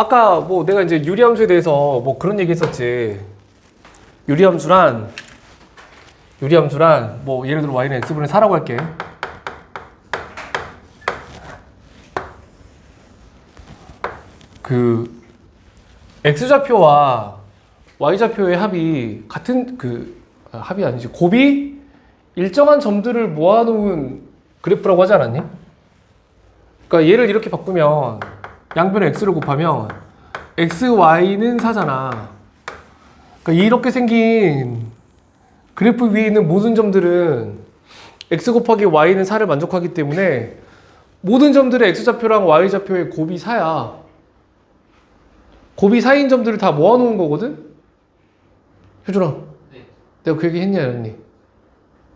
아까 뭐 내가 이제 유리함수에 대해서 뭐 그런 얘기 했었지. 유리함수란 유리함수란 뭐 예를 들어 y는 x분의 4라고 할게. 그 x좌표와 y좌표의 합이 같은 그 아, 합이 아니지 곱이 일정한 점들을 모아놓은 그래프라고 하지 않았니? 그러니까 얘를 이렇게 바꾸면 양변에 x를 곱하면 x, y는 4잖아. 그러니까 이렇게 생긴 그래프 위에 있는 모든 점들은 x 곱하기 y는 4를 만족하기 때문에 모든 점들의 x좌표랑 y좌표의 곱이 4야. 곱이 4인 점들을 다 모아놓은 거거든? 효준아, 네. 내가 그 얘기 했냐, 안 했니?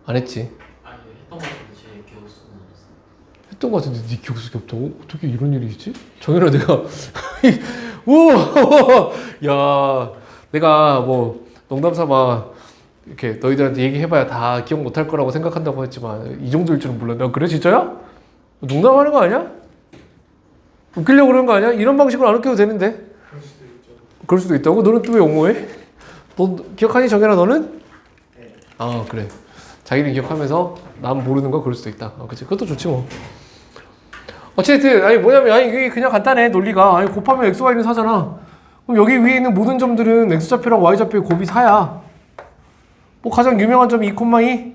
안 했지. 아니 했던 것 같은데 제 기억 속은 없어요. 했던 거 같은데 네 기억 속에 없다고? 어떻게 이런 일이 있지? 정현아 내가 오! 야 내가 뭐 농담 삼아 이렇게 너희들한테 얘기해봐야 다 기억 못할 거라고 생각한다고 했지만 이 정도일 줄은 몰랐네 아, 그래 진짜야? 농담하는 거 아니야? 웃기려고 그러는 거 아니야? 이런 방식으로 안 웃겨도 되는데 그럴 수도. 그럴 수도 있다고? 너는 또 왜 옹호해? 너 기억하니 정현아 너는? 네. 아 그래 자기는 기억하면서 남 모르는 거 그럴 수도 있다 아, 그치 그것도 좋지 뭐 어쨌든 아니 뭐냐면 아니 이게 그냥 간단해 논리가. 아니 곱하면 x, y는 4잖아. 그럼 여기 위에 있는 모든 점들은 x좌표랑 y좌표의 곱이 4야. 뭐 가장 유명한 점이 2,2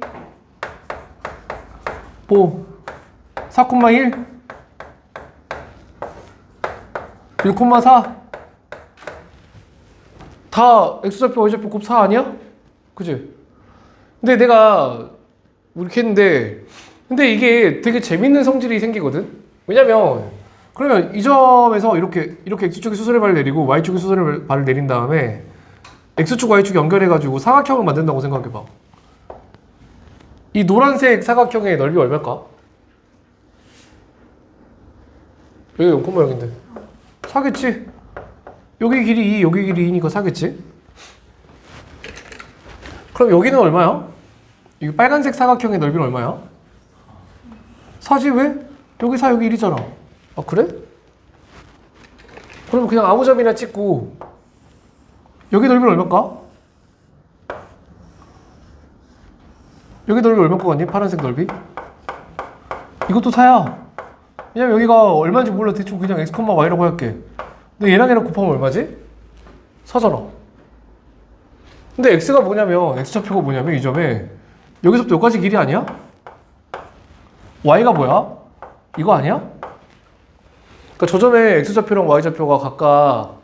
뭐? 4,1 1,4 다 x좌표 y좌표 곱 4 아니야? 그지? 근데 내가 이렇게 했는데 근데 이게 되게 재밌는 성질이 생기거든 왜냐면 그러면 이 점에서 이렇게 이렇게 x축에 수선의 발을 내리고 y축에 수선의 발을 내린 다음에 x축 y축 연결해가지고 사각형을 만든다고 생각해봐 이 노란색 사각형의 넓이 얼마일까? 여기 0,0인데 4겠지? 여기 길이 2, 여기 길이 2니까 4겠지? 그럼 여기는 얼마야? 이 빨간색 사각형의 넓이는 얼마야? 4지 왜? 여기 4 여기 1이잖아 아 그래? 그럼 그냥 아무 점이나 찍고 여기 넓이는 얼마일까? 여기 넓이 얼마 것 같니? 파란색 넓이? 이것도 4야 왜냐면 여기가 얼마인지 몰라 대충 그냥 x, y라고 할게 근데 얘랑 얘랑 곱하면 얼마지? 4잖아 근데 x가 뭐냐면 x좌표가 뭐냐면 이 점에 여기서부터 여기까지 길이 아니야? y가 뭐야? 이거 아니야? 그러니까 저 점에 x좌표랑 y좌표가 각각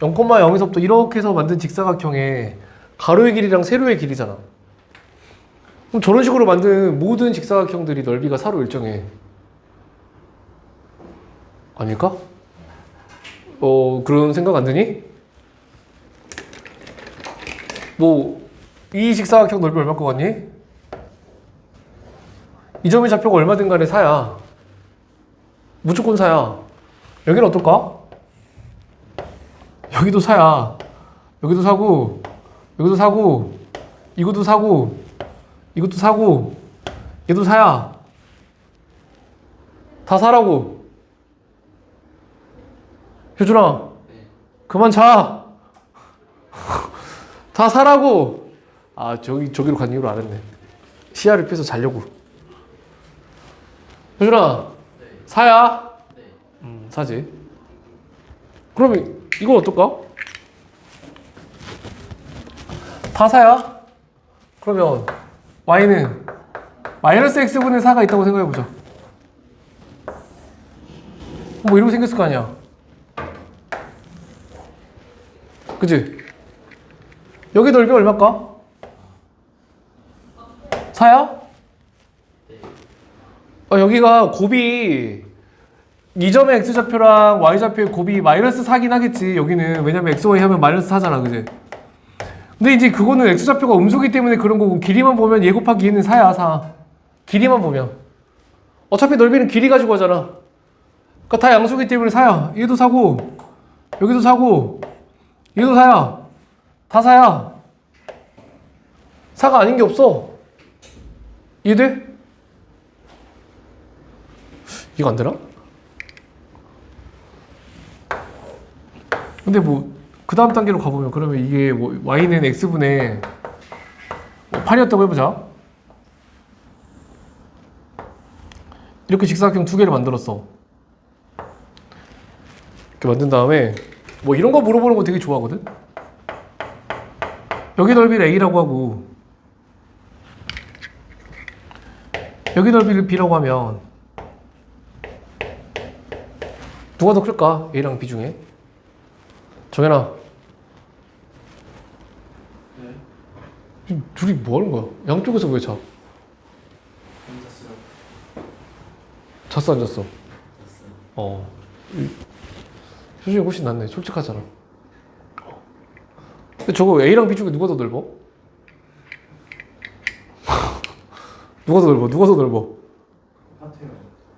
0,0에서부터 이렇게 해서 만든 직사각형의 가로의 길이랑 세로의 길이잖아. 그럼 저런 식으로 만든 모든 직사각형들이 넓이가 4로 일정해. 아닐까? 어, 그런 생각 안 드니? 뭐, 이 직사각형 넓이 얼마 것 같니? 이 점의 좌표가 얼마든 간에 4야. 무조건 4야. 여기는 어떨까? 여기도 4야. 여기도 사고, 여기도 사고, 이것도 사고, 이것도 사고, 얘도 4야. 다 사라고. 효준아, 네. 그만 자. 다 사라고. 아, 저기, 저기로 간 이유로 알았네. 시야를 펴서 자려고. 효준아, 네. 사야? 네. 음, 사지. 그러면 이건 어떨까? 다 사야? 그러면 y는 마이너스 x분의 4가 있다고 생각해보자. 뭐 이렇게 생겼을 거 아니야. 그지? 여기 넓이 얼마일까? 4야? 네. 어, 여기가 곱이 이 점의 x좌표랑 y좌표의 곱이 마이너스 4긴 하겠지 여기는. 왜냐면 x, y 하면 마이너스 4잖아 그지? 근데 이제 그거는 x좌표가 음수기 때문에 그런 거고 길이만 보면 얘 곱하기 얘는 4야 4 길이만 보면. 어차피 넓이는 길이 가지고 하잖아. 그러니까 다 양수기 때문에 4야. 얘도 사고 여기도 사고 얘도 4야. 다 4야. 4가 아닌 게 없어. 이해돼? 이거 안 되나? 근데 뭐 그 다음 단계로 가보면 그러면 이게 뭐 y는 x분의 뭐 8이었다고 해보자. 이렇게 직사각형 두 개를 만들었어. 이렇게 만든 다음에 뭐 이런 거 물어보는 거 되게 좋아하거든. 여기 넓이를 a라고 하고 여기 넓이를 b라고 하면 누가 더 클까? a랑 b 중에 정현아 네. 둘이 뭐 하는 거야? 양쪽에서 왜 자? 잤어 안 잤어? 어. 수준이 훨씬 낫네. 솔직하잖아. 근데 저거 A랑 B 중에 누가 더 넓어? 누가 더 넓어? 누가 더 넓어? 똑같아요.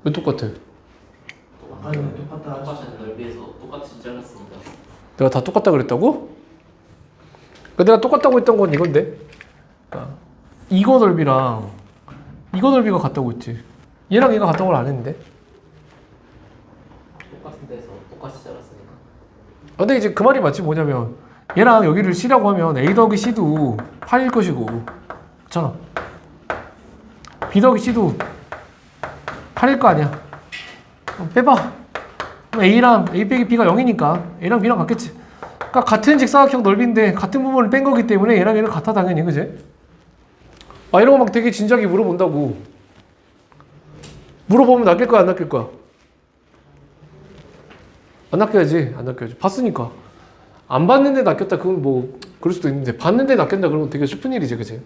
왜 똑같아? 아까는 똑같다. 똑같은 넓이에서 똑같이 잘랐습니다. 내가 다 똑같다 그랬다고? 그 내가 똑같다고 했던 건 이건데. 그러니까 이거 넓이랑 이거 넓이가 같다고 했지. 얘랑 얘가 같다고 안 했는데. 똑같은 데서 똑같이 잘랐으니까. 아, 근데 이제 그 말이 맞지 뭐냐면 얘랑 여기를 C라고 하면 A 더하기 C도 8일 것이고 그렇잖아 B 더하기 C도 8일 거 아니야 어, 빼봐. 그럼 A랑 A 빼기 B가 0이니까 A랑 B랑 같겠지. 그러니까 같은 직사각형 넓이인데 같은 부분을 뺀 거기 때문에 얘랑 얘는 같아 당연히. 그지? 아 이런 거 막 되게 진지하게 물어본다고. 물어보면 낚일 거야 안 낚일 거야? 안 낚여야지 안 낚여야지. 봤으니까. 안 봤는데 낚였다. 그건 뭐 그럴 수도 있는데 봤는데 낚였다 그러면 되게 슬픈 일이지 그지